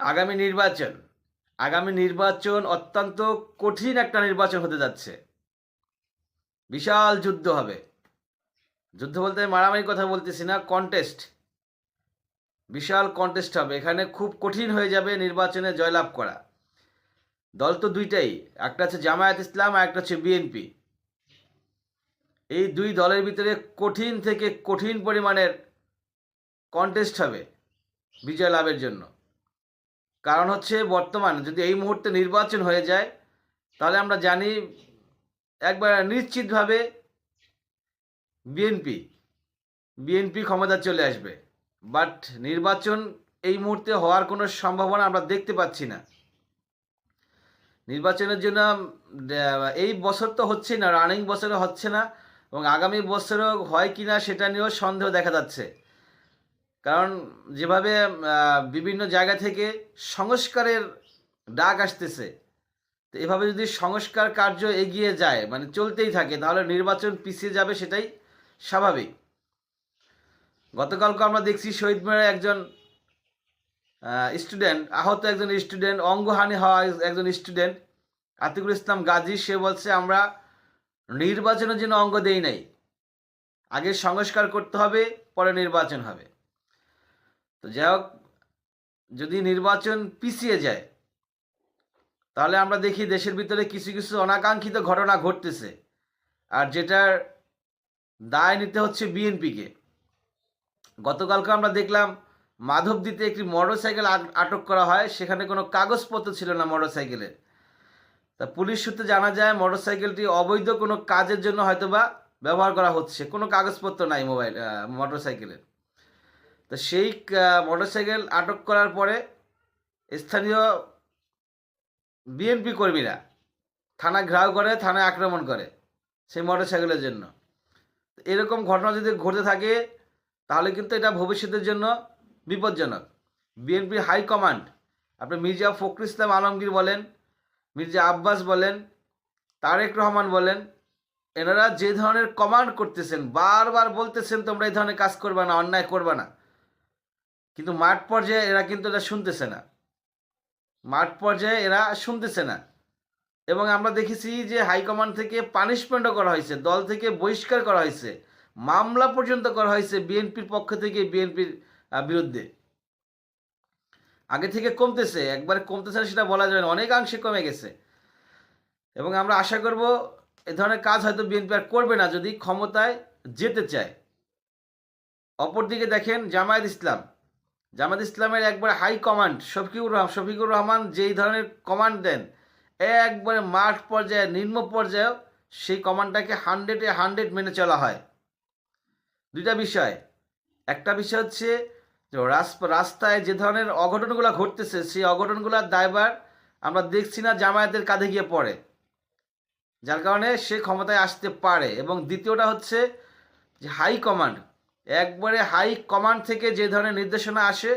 আগামী নির্বাচন। আগামী নির্বাচন অত্যন্ত কঠিন একটা নির্বাচন হতে যাচ্ছে। বিশাল যুদ্ধ হবে। যুদ্ধ বলতে মারামারি কথা বলতেছি না কন্টেস্ট বিশাল কন্টেস্ট হবে। এখানে খুব কঠিন হয়ে যাবে নির্বাচনে জয়লাভ করা। দল তো দুইটাই, একটা হচ্ছে জামায়াত ইসলাম আর একটা হচ্ছে বিএনপি। এই দুই দলের ভিতরে কঠিন থেকে কঠিন পরিমাণের কন্টেস্ট হবে বিজয় লাভের জন্য। কারণ হচ্ছে বর্তমান যদি এই মুহূর্তে নির্বাচন হয়ে যায়, তাহলে আমরা জানি একবার নিশ্চিতভাবে বিএনপি বিএনপি ক্ষমতা চলে আসবে। বাট নির্বাচন এই মুহূর্তে হওয়ার কোনো সম্ভাবনা আমরা দেখতে পাচ্ছি না। নির্বাচনের জন্য এই বছর তো হচ্ছে না রানিং বছরে হচ্ছে না এবং আগামী বছরও হয় কি না সেটা নিয়েও সন্দেহ দেখা যাচ্ছে। কারণ যেভাবে বিভিন্ন জায়গা থেকে সংস্কারের ডাক আসতেছে, তো এভাবে যদি সংস্কার কার্য এগিয়ে যায় মানে চলতেই থাকে, তাহলে নির্বাচন পিছিয়ে যাবে সেটাই স্বাভাবিক। গতকালকে আমরা দেখছি শহীদ মিনারে একজন স্টুডেন্ট আহত একজন স্টুডেন্ট অঙ্গহানি হওয়া একজন স্টুডেন্ট আতিকুল ইসলাম গাজী, সে বলছে, আমরা নির্বাচনের জন্য অঙ্গ দেই নাই। আগে সংস্কার করতে হবে, পরে নির্বাচন হবে। তো যাই হোক, যদি নির্বাচন পিছিয়ে যায়, তাহলে আমরা দেখি দেশের ভিতরে কিছু কিছু অনাকাঙ্ক্ষিত ঘটনা ঘটতেছে। আর যেটার দায় নিতে হচ্ছে বিএনপিকে। গতকালকে আমরা দেখলাম মাধবদীতে একটি মোটরসাইকেল আট- আটক করা হয়, সেখানে কোনো কাগজপত্র ছিল না মোটরসাইকেলের। তা পুলিশ সূত্রে জানা যায়, মোটরসাইকেলটি অবৈধ কোনো কাজের জন্য হয়তোবা ব্যবহার করা হচ্ছে। কোনো কাগজপত্র নাই মোবাইল মোটরসাইকেলের। তো সেই মোটরসাইকেল আটক করার পরে স্থানীয় বিএনপি কর্মীরা থানা ঘেরাও করে, থানায় আক্রমণ করে সেই মোটরসাইকেলের জন্য। এরকম ঘটনা যদি ঘটে থাকে, তাহলে কিন্তু এটা ভবিষ্যতের জন্য বিপজ্জনক। বিএনপির হাইকমান্ড আপনি মির্জা ফখরুল ইসলাম আলমগীর বলেন, মির্জা আব্বাস বলেন, তারেক রহমান বলেন, এনারা যে ধরনের কমান্ড করতেছেন, বারবার বলতেছেন তোমরা এই ধরনের কাজ করবে না, অন্যায় করবে না। কিন্তু মাঠ পর্যায়ে এরা কিন্তু এটা শুনতেছে না। মাঠ পর্যায়ে এরা শুনতেছে না। এবং আমরা দেখেছি যে হাইকমান্ড থেকে পানিশমেন্টও করা হয়েছে, দল থেকে বহিষ্কার করা হয়েছে, মামলা পর্যন্ত করা হয়েছে বিএনপির পক্ষ থেকে বিএনপির বিরুদ্ধে। আগে থেকে কমতেছে, একবার কমতেছে না সেটা বলা যাবে না, অনেকাংশে কমে গেছে। এবং আমরা আশা করব এ ধরনের কাজ হয়তো বিএনপি আর করবে না যদি ক্ষমতায় যেতে চায়। অপরদিকে দেখেন জামায়াত ইসলাম। জামায়াত ইসলামের একবার হাই কমান্ড শফিকুর রহমান শফিকুর রহমান যেই ধরনের কমান্ড দেন, একবারে মাঠ পর্যায়ে, নিম্ন পর্যায়েও সেই কমান্ডটাকে হান্ড্রেডে হান্ড্রেড মেনে চলা হয়। দুইটা বিষয়। একটা বিষয় হচ্ছে রাস্তায় যে ধরনের অঘটনগুলো ঘটতেছে, সেই অঘটনগুলোর দায়ভার আমরা দেখছি না জামায়াতের কাঁধে গিয়ে পড়ে। যার কারণে সে ক্ষমতায় আসতে পারে এবং দ্বিতীয়টা হচ্ছে যে হাই কমান্ড একবারে হাই কমান্ড থেকে যে ধরনের নির্দেশনা আসে,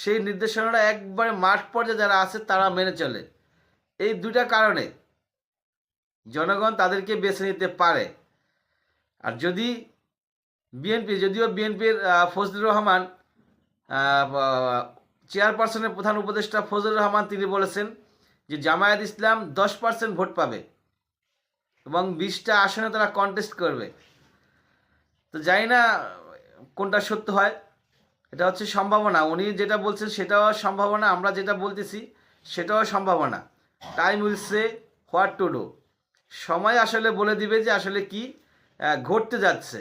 সেই নির্দেশনাটা একবারে মাঠ পর্যায়ে যারা আছে, তারা মেনে চলে। এই দুটা কারণে জনগণ তাদেরকে বেছে নিতে পারে। আর যদি বিএনপি যদিও বিএনপির ফজলুর রহমান চেয়ারপারসনের প্রধান উপদেষ্টা ফজলুর রহমান, তিনি বলেছেন যে জামায়াত ইসলাম দশ পার্সেন্ট ভোট পাবে এবং বিশটা আসনে তারা কন্টেস্ট করবে। তো জানি না কোনটা সত্য হয়? এটা হচ্ছে সম্ভাবনা। উনি যেটা বলছেন সেটাও সম্ভাবনা, আমরা যেটা বলতেছি সেটাও সম্ভাবনা। Time will say what to do সময় আসলে বলে দিবে যে আসলে কি ঘটতে যাচ্ছে।